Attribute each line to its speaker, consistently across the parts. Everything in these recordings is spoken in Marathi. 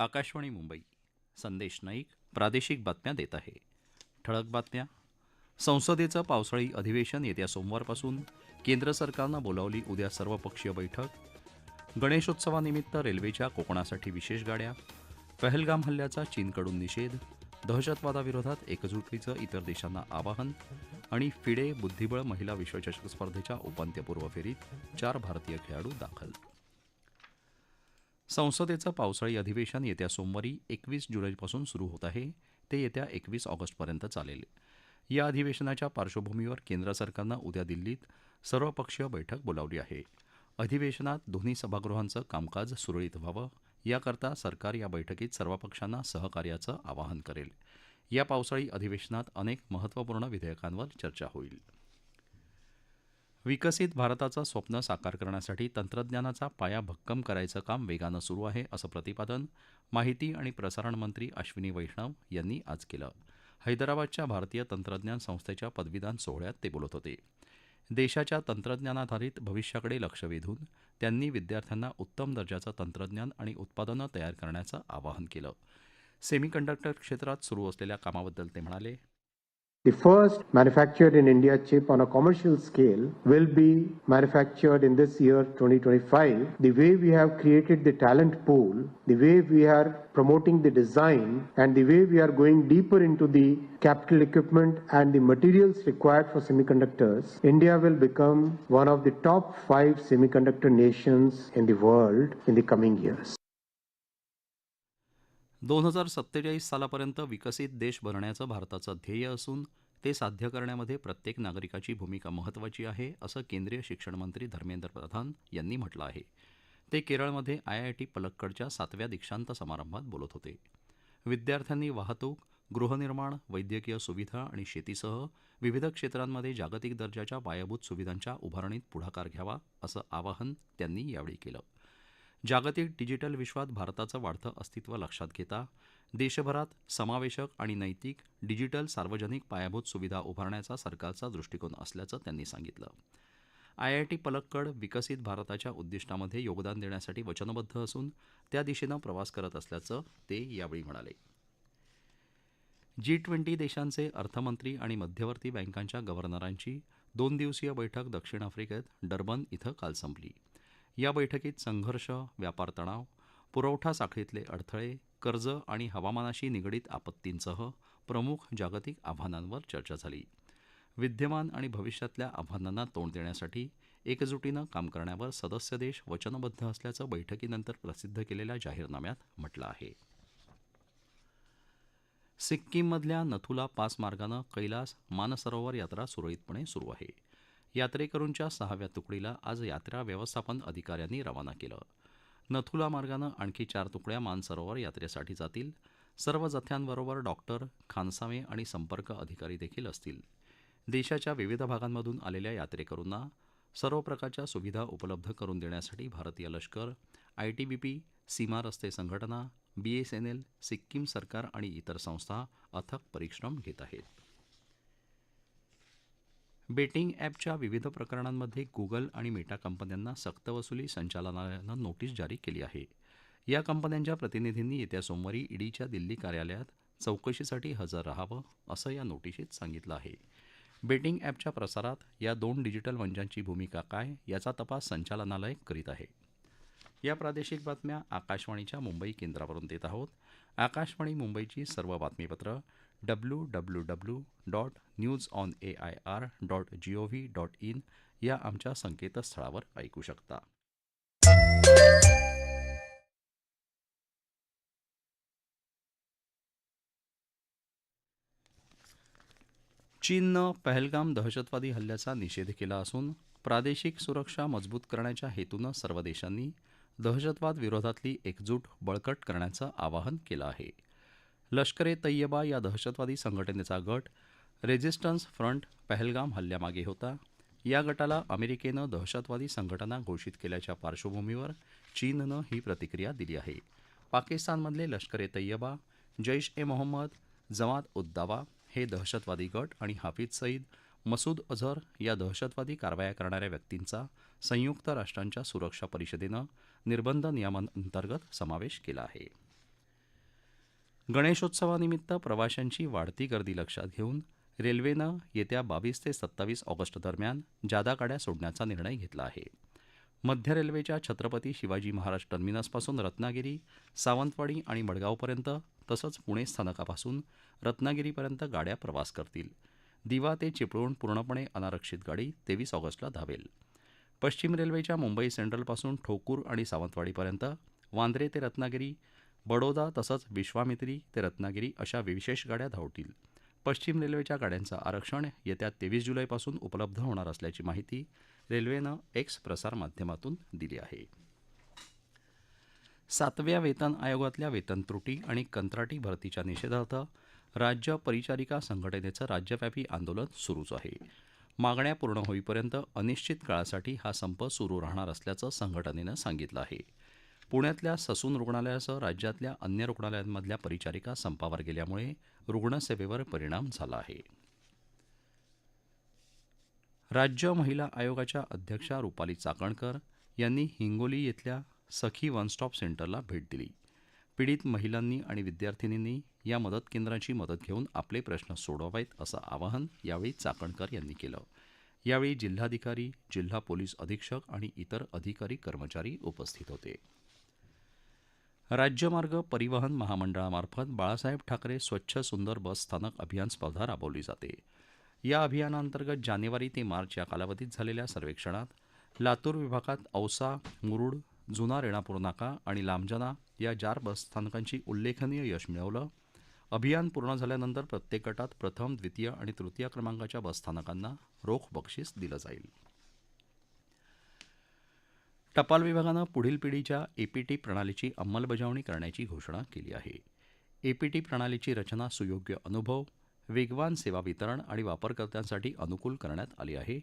Speaker 1: आकाशवाणी मुंबई संदेश नाईक प्रादेशिक बातम्या देत आहे ठळक बातम्या संसदेचं पावसाळी अधिवेशन येत्या सोमवारपासून केंद्र सरकारनं बोलावली उद्या सर्वपक्षीय बैठक गणेशोत्सवानिमित्त रेल्वेच्या कोकणासाठी विशेष गाड्या पहलगाम हल्ल्याचा चीनकडून निषेध दहशतवादाविरोधात एकजुटीचं इतर देशांना आवाहन आणि फिडे बुद्धिबळ महिला विश्वचषक स्पर्धेच्या उपांत्यपूर्व फेरीत चार भारतीय खेळाडू दाखल संसदेचं पावसाळी अधिवेशन येत्या सोमवारी एकवीस जुलैपासून सुरू होत आहे ते येत्या एकवीस ऑगस्टपर्यंत चालेल या अधिवेशनाच्या पार्श्वभूमीवर केंद्र सरकारनं उद्या दिल्लीत सर्वपक्षीय बैठक बोलावली आहे अधिवेशनात दोन्ही सभागृहांचं कामकाज सुरळीत व्हावं याकरता सरकार या बैठकीत सर्व पक्षांना सहकार्याचं आवाहन करेल या पावसाळी अधिवेशनात अनेक महत्त्वपूर्ण विधेयकांवर चर्चा होईल विकसित भारताचं स्वप्न साकार करण्यासाठी तंत्रज्ञानाचा पाया भक्कम करायचं काम वेगानं सुरू आहे असं प्रतिपादन माहिती आणि प्रसारण मंत्री अश्विनी वैष्णव यांनी आज केलं हैदराबादच्या भारतीय तंत्रज्ञान संस्थेच्या पदवीदान सोहळ्यात ते बोलत होते देशाच्या तंत्रज्ञानाधारित भविष्याकडे लक्ष वेधून त्यांनी विद्यार्थ्यांना उत्तम दर्जाचं तंत्रज्ञान आणि उत्पादनं तयार करण्याचं आवाहन केलं सेमीकंडक्टर क्षेत्रात सुरू असलेल्या कामाबद्दल ते म्हणाले
Speaker 2: The first manufactured in India chip on a commercial scale will be manufactured in this year 2025. The way we have created the talent pool, the way we are promoting the design, and the way we are going deeper into the capital equipment and the materials required for semiconductors, India will become one of the top five semiconductor nations in the world in the coming years.
Speaker 1: दोन हजार सत्तेचाळीस सालापर्यंत विकसित देश बनण्याचं भारताचं ध्येय असून ते साध्य करण्यामध्ये प्रत्येक नागरिकाची भूमिका महत्त्वाची आहे असं केंद्रीय शिक्षणमंत्री धर्मेंद्र प्रधान यांनी म्हटलं आहे ते केरळमध्ये आयआयटी पलक्कडच्या सातव्या दीक्षांत समारंभात बोलत होते विद्यार्थ्यांनी वाहतूक गृहनिर्माण वैद्यकीय सुविधा आणि शेतीसह विविध क्षेत्रांमध्ये जागतिक दर्जाच्या पायाभूत सुविधांच्या उभारणीत पुढाकार घ्यावा असं आवाहन त्यांनी यावेळी केलं जागतिक डिजिटल विश्वात भारताचं वाढतं अस्तित्व लक्षात घेता देशभरात समावेशक आणि नैतिक डिजिटल सार्वजनिक पायाभूत सुविधा उभारण्याचा सरकारचा दृष्टिकोन असल्याचं त्यांनी सांगितलं आयआयटी पलक्कड विकसित भारताच्या उद्दिष्टामध्ये योगदान देण्यासाठी वचनबद्ध असून त्या दिशेनं प्रवास करत असल्याचं ते यावेळी म्हणाले जी ट्वेंटी देशांचे अर्थमंत्री आणि मध्यवर्ती बँकांच्या गव्हर्नरांची दोन दिवसीय बैठक दक्षिण आफ्रिकेत डर्बन इथं काल संपली या बैठकीत संघर्ष व्यापार तणाव पुरवठा साखळीतले अडथळे कर्ज आणि हवामानाशी निगडीत आपत्तींसह प्रमुख जागतिक आव्हानांवर चर्चा झाली विद्यमान आणि भविष्यातल्या आव्हानांना तोंड देण्यासाठी एकजुटीनं काम करण्यावर सदस्य देश वचनबद्ध असल्याचं बैठकीनंतर प्रसिद्ध केलेल्या जाहीरनाम्यात म्हटलं आहे सिक्कीममधल्या नथुला पास मार्गानं कैलास मानसरोवर यात्रा सुरळीतपणे सुरू आहे यात्रेकरूंच्या सहाव्या तुकडीला आज यात्रा व्यवस्थापन अधिकाऱ्यांनी रवाना केलं नथुला मार्गानं आणखी चार तुकड्या मानसरोवर यात्रेसाठी जातील सर्व जथ्यांबरोबर डॉक्टर खानसामे आणि संपर्क अधिकारी देखील असतील देशाच्या विविध भागांमधून आलेल्या यात्रेकरूंना सर्व प्रकारच्या सुविधा उपलब्ध करून देण्यासाठी भारतीय लष्कर आयटीबीपी सीमा रस्ते संघटना बीएसएनएल सिक्कीम सरकार आणि इतर संस्था अथक परिश्रम घेत आहेत बेटिंग अॅपच्या विविध प्रकरणांमध्ये गुगल आणि मेटा कंपन्यांना सक्तवसुली संचालनालयानं नोटीस जारी केली आहे या कंपन्यांच्या प्रतिनिधींनी येत्या सोमवारी ईडीच्या दिल्ली कार्यालयात चौकशीसाठी हजर रहावं असं या नोटिशीत सांगितलं आहे बेटिंग अॅपच्या प्रसारात या दोन डिजिटल मंचांची भूमिका काय याचा तपास संचालनालय करीत आहे या प्रादेशिक बातम्या आकाशवाणीच्या मुंबई केंद्रावरून देत आहोत आकाशवाणी मुंबईची सर्व बातमीपत्रं W W W dot news on air dot G O dot in या आमच्या संकेतस्थळावर ऐकू शकता चीननं पहलगाम दहशतवादी हल्ल्याचा निषेध केला असून प्रादेशिक सुरक्षा मजबूत करण्याच्या हेतूनं सर्व देशांनी दहशतवाद विरोधातली एकजूट बळकट करण्याचं आवाहन केलं आहे लष्कर ए तय्यबा या दहशतवादी संघटनेचा गट रेझिस्टन्स फ्रंट पहलगाम हल्ल्यामागे होता या गटाला अमेरिकेनं दहशतवादी संघटना घोषित केल्याच्या पार्श्वभूमीवर चीननं ही प्रतिक्रिया दिली आहे पाकिस्तानमधले लष्कर ए तय्यबा जैश ए मोहम्मद जमात उद्दावा हे दहशतवादी गट आणि हाफिज सईद मसूद अझहर या दहशतवादी कारवाया करणाऱ्या व्यक्तींचा संयुक्त राष्ट्रांच्या सुरक्षा परिषदेनं निर्बंध नियमांअंतर्गत समावेश केला आहे गणेशोत्सवानिमित्त प्रवाशांची वाढती गर्दी लक्षात घेऊन रेल्वेनं येत्या बावीस ते सत्तावीस ऑगस्ट दरम्यान जादा गाड्या सोडण्याचा निर्णय घेतला आहे मध्य रेल्वेच्या छत्रपती शिवाजी महाराज टर्मिनसपासून रत्नागिरी सावंतवाडी आणि मडगावपर्यंत तसंच पुणे स्थानकापासून रत्नागिरीपर्यंत गाड्या प्रवास करतील दिवा ते चिपळूण पूर्णपणे अनारक्षित गाडी तेवीस ऑगस्टला धावेल पश्चिम रेल्वेच्या मुंबई सेंट्रलपासून ठोकूर आणि सावंतवाडीपर्यंत वांद्रे ते रत्नागिरी बडोदा तसंच विश्वामित्री ते रत्नागिरी अशा विशेष गाड्या धावतील पश्चिम रेल्वेच्या गाड्यांचं आरक्षण येत्या तेवीस जुलैपासून उपलब्ध होणार असल्याची माहिती रेल्वेनं एक्स प्रसारमाध्यमातून दिली आहे सातव्या वेतन आयोगातल्या वेतन त्रुटी आणि कंत्राटी भरतीच्या निषेधार्थ राज्य परिचारिका संघटनेचं राज्यव्यापी आंदोलन सुरूच आहे मागण्या पूर्ण होईपर्यंत अनिश्चित काळासाठी हा संप सुरू राहणार असल्याचं संघटनेनं सांगितलं आहे पुण्यातल्या ससून रुग्णालयासह राज्यातल्या अन्य रुग्णालयांमधल्या परिचारिका संपावर गेल्यामुळे रुग्णसेवेवर परिणाम झाला आहे राज्य महिला आयोगाच्या अध्यक्षा रुपाली चाकणकर यांनी हिंगोली इथल्या सखी वन स्टॉप सेंटरला भेट दिली पीडित महिलांनी आणि विद्यार्थिनींनी या मदत केंद्राची मदत घेऊन आपले प्रश्न सोडवावेत असं आवाहन यावेळी चाकणकर यांनी केलं यावेळी जिल्हाधिकारी जिल्हा पोलीस अधीक्षक आणि इतर अधिकारी कर्मचारी उपस्थित होते राज्य मार्ग परिवहन महामंडळामार्फत बाळासाहेब ठाकरे स्वच्छ सुंदर बस स्थानक अभियान स्पर्धा राबवली जाते या अभियानाअंतर्गत जानेवारी ते मार्च या कालावधीत झालेल्या सर्वेक्षणात लातूर विभागात औसा मुरुड जुना रेणापूर नाका आणि लांबजना या चार बसस्थानकांची उल्लेखनीय यश मिळवलं अभियान पूर्ण झाल्यानंतर प्रत्येक गटात प्रथम द्वितीय आणि तृतीय क्रमांकाच्या बसस्थानकांना रोख बक्षीस दिलं जाईल टपाल विभागानं पुढील पिढीच्या एपीटी प्रणालीची अंमलबजावणी करण्याची घोषणा केली आहे एपीटी प्रणालीची रचना सुयोग्य अनुभव वेगवान सेवा वितरण आणि वापरकर्त्यांसाठी अनुकूल करण्यात आली आहे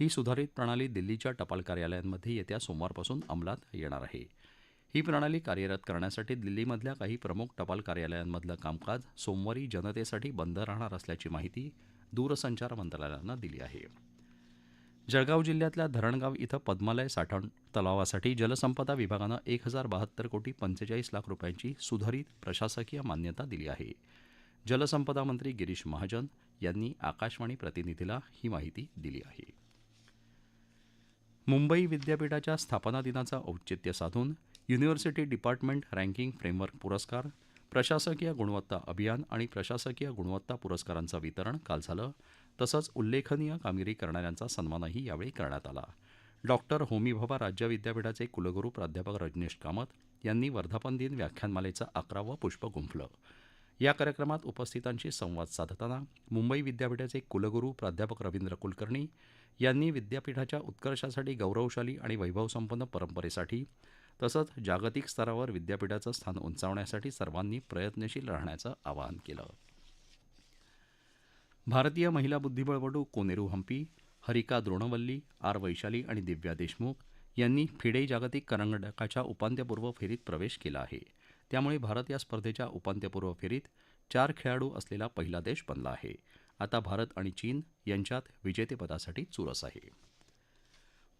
Speaker 1: ही सुधारित प्रणाली दिल्लीच्या टपाल कार्यालयांमध्ये येत्या सोमवारपासून अंमलात येणार आहे ही प्रणाली कार्यरत करण्यासाठी दिल्लीमधल्या काही प्रमुख टपाल कार्यालयांमधलं कामकाज सोमवारी जनतेसाठी बंद राहणार असल्याची माहिती दूरसंचार मंत्रालयानं दिली आहे जळगाव जिल्ह्यातल्या धरणगाव इथं पद्मालय साठवण तलावासाठी जलसंपदा विभागानं एक हजार बहात्तर कोटी पंचेचाळीस लाख रुपयांची सुधारित प्रशासकीय मान्यता दिली आहे जलसंपदा मंत्री गिरीश महाजन यांनी आकाशवाणी प्रतिनिधीला ही माहिती दिली आहे मुंबई विद्यापीठाच्या स्थापना दिनाचं औचित्य साधून युनिव्हर्सिटी डिपार्टमेंट रँकिंग फ्रेमवर्क पुरस्कार प्रशासकीय गुणवत्ता अभियान आणि प्रशासकीय गुणवत्ता पुरस्कारांचं वितरण काल झालं तसंच उल्लेखनीय कामगिरी करणाऱ्यांचा सन्मानही यावेळी करण्यात आला डॉक्टर भाबा राज्य विद्यापीठाचे कुलगुरू प्राध्यापक रजनीश कामत यांनी वर्धापन दिन व्याख्यानमालेचं अकरावं पुष्प गुंफलं या कार्यक्रमात उपस्थितांशी संवाद साधताना मुंबई विद्यापीठाचे कुलगुरू प्राध्यापक रवींद्र कुलकर्णी यांनी विद्यापीठाच्या उत्कर्षासाठी गौरवशाली आणि वैभवसंपन्न परंपरेसाठी तसंच जागतिक स्तरावर विद्यापीठाचं स्थान उंचावण्यासाठी सर्वांनी प्रयत्नशील राहण्याचं आवाहन केलं भारतीय महिला बुद्धिबळपटू कोनेरू हंपी हरिका द्रोणवल्ली आर वैशाली आणि दिव्या देशमुख यांनी फिडे जागतिक करंडकाच्या उपांत्यपूर्व फेरीत प्रवेश केला आहे त्यामुळे भारत या स्पर्धेच्या उपांत्यपूर्व फेरीत चार खेळाडू असलेला पहिला देश बनला आहे आता भारत आणि चीन यांच्यात विजेतेपदासाठी चुरस आहे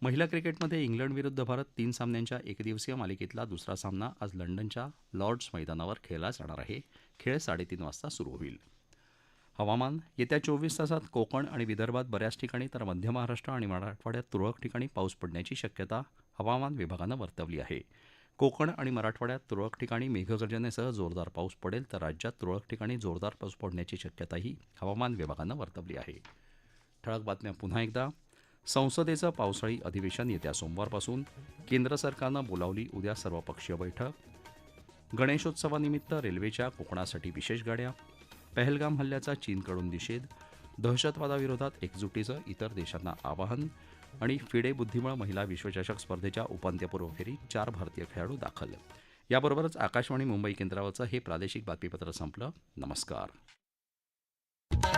Speaker 1: महिला क्रिकेटमध्ये इंग्लंडविरुद्ध भारत तीन सामन्यांच्या एकदिवसीय मालिकेतला दुसरा सामना आज लंडनच्या लॉर्ड्स मैदानावर खेळला जाणार आहे खेळ साडेतीन वाजता सुरू होईल हवामान येत्या चोवीस तासात कोकण आणि विदर्भात बऱ्याच ठिकाणी तर मध्य महाराष्ट्र आणि मराठवाड्यात तुरळक ठिकाणी पाऊस पडण्याची शक्यता हवामान विभागानं वर्तवली आहे कोकण आणि मराठवाड्यात तुरळक ठिकाणी मेघगर्जनेसह जोरदार पाऊस पडेल तर राज्यात तुरळक ठिकाणी जोरदार पाऊस पडण्याची शक्यताही हवामान विभागानं वर्तवली आहे ठळक बातम्या पुन्हा एकदा संसदेचं पावसाळी अधिवेशन येत्या सोमवारपासून केंद्र सरकारनं बोलावली उद्या सर्वपक्षीय बैठक गणेशोत्सवानिमित्त रेल्वेच्या कोकणासाठी विशेष गाड्या पहलगाम हल्ल्याचा चीनकडून निषेध दहशतवादाविरोधात एकजुटीचं इतर देशांना आवाहन आणि फिडे बुद्धिमळ महिला विश्वचषक स्पर्धेच्या उपांत्यपूर्व फेरीत चार भारतीय खेळाडू दाखल याबरोबरच आकाशवाणी मुंबई केंद्रावरचं हे प्रादेशिक बातमीपत्र संपलं नमस्कार